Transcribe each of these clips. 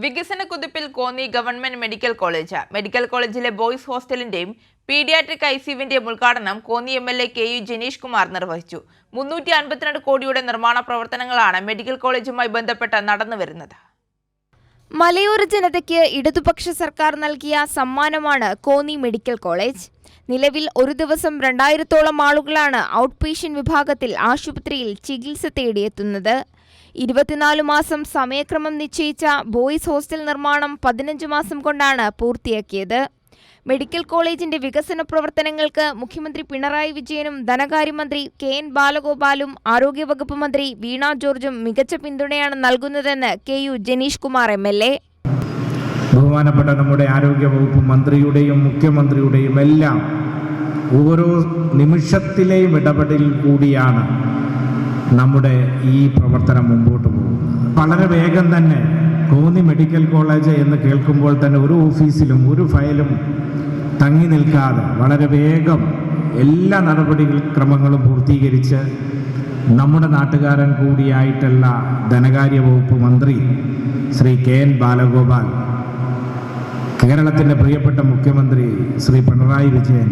വികസന കുതിപ്പിൽ Konni government medical college. Medical കോളേജിലെ boys ഹോസ്റ്റലിന്റെയും പീഡിയാട്രിക് ഐസിയുവിന്റെയും ഉദ്ഘാടനം Konni M L A K U Jenish Kumar നിർവഹിച്ചു. മുന്നൂറ്റി അൻപത്തിരണ്ട് കോടിയുടെ നിർമ്മാണ പ്രവർത്തനങ്ങളാണ് മെഡിക്കൽ കോളേജുമായി ബന്ധപ്പെട്ട് നടന്നുവരുന്നത് മലയോര ജനതയ്ക്ക് ഇടതുപക്ഷ സർക്കാർ നൽകിയ സമ്മാനമാണ് കോന്നി മെഡിക്കൽ കോളേജ്. നിലവിൽ ഒരു ദിവസം രണ്ടായിരത്തോളം ആളുകളാണ് ഔട്ട് പേഷ്യൻ വിഭാഗത്തിൽ ആശുപത്രിയിൽ ചികിത്സ തേടിയെത്തുന്നത്. ഇരുപത്തിനാല് മാസം സമയക്രമം നിശ്ചയിച്ച ബോയ്സ് ഹോസ്റ്റൽ നിർമ്മാണം പതിനഞ്ച് മാസം കൊണ്ടാണ് പൂർത്തിയാക്കിയത്. മെഡിക്കൽ കോളേജിന്റെ വികസന പ്രവർത്തനങ്ങൾക്ക് മുഖ്യമന്ത്രി പിണറായി വിജയനും ധനകാര്യമന്ത്രി കെ എൻ ബാലഗോപാലും ആരോഗ്യവകുപ്പ് മന്ത്രി വീണ ജോർജും മികച്ച പിന്തുണയാണ് നൽകുന്നതെന്ന് K U Jenish Kumar M L A. ബഹുമാനപ്പെട്ട നമ്മുടെ ആരോഗ്യവകുപ്പ് മന്ത്രിയുടെയും മുഖ്യമന്ത്രിയുടെയും എല്ലാം ഓരോ നിമിഷത്തിലെയും ഇടപെടലിൽ കൂടിയാണ്. നമ്മുടെ ഈ പ്രവർത്തനം മുമ്പോട്ട് പോകും. വളരെ വേഗം തന്നെ കോന്നി മെഡിക്കൽ കോളേജ് എന്ന് കേൾക്കുമ്പോൾ തന്നെ ഒരു ഓഫീസിലും ഒരു ഫയലും തങ്ങി നിൽക്കാതെ വളരെ വേഗം എല്ലാ നടപടി ക്രമങ്ങളും പൂർത്തീകരിച്ച് നമ്മുടെ നാട്ടുകാരൻ കൂടിയായിട്ടുള്ള ധനകാര്യ വകുപ്പ് മന്ത്രി ശ്രീ കെ എൻ ബാലഗോപാൽ കേരളത്തിന്റെ പ്രിയപ്പെട്ട മുഖ്യമന്ത്രി ശ്രീ പിണറായി വിജയൻ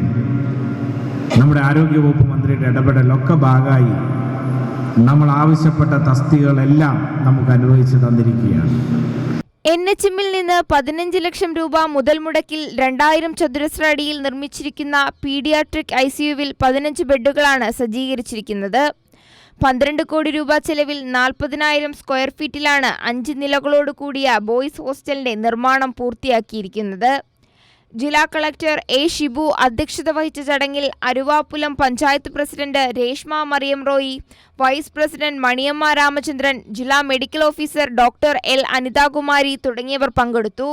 നമ്മുടെ ആരോഗ്യവകുപ്പ് മന്ത്രിയുടെ ഇടപെടലൊക്കെ ഭാഗമായി നമ്മൾ ആവശ്യപ്പെട്ട തസ്തികളെല്ലാം നമുക്ക് അനുവദിച്ചു തന്നിരിക്കുകയാണ്. എൻ എച്ച് എമ്മിൽ നിന്ന് പതിനഞ്ച് ലക്ഷം രൂപ മുതൽ മുടക്കിൽ രണ്ടായിരം ചതുരശ്ര അടിയിൽ നിർമ്മിച്ചിരിക്കുന്ന പീഡിയാട്രിക് ഐ സിയുവിൽ പതിനഞ്ച് ബെഡുകളാണ് സജ്ജീകരിച്ചിരിക്കുന്നത്. പന്ത്രണ്ട് കോടി രൂപ ചെലവിൽ നാൽപ്പതിനായിരം സ്ക്വയർ ഫീറ്റിലാണ് അഞ്ച് നിലകളോട് കൂടിയ ബോയ്സ് ഹോസ്റ്റലിന്റെ നിർമ്മാണം പൂർത്തിയാക്കിയിരിക്കുന്നത്. ജില്ലാ കളക്ടർ എ ഷിബു അധ്യക്ഷത വഹിച്ച ചടങ്ങിൽ Aruvappulam panchayat president Reshma Mariyam Roy vice president Maniyamma Ramachandran ജില്ലാ medical officer doctor L Anithakumari തുടങ്ങിയവർ പങ്കെടുത്തു.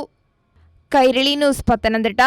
കൈരളി ന്യൂസ് പത്തനംതിട്ട.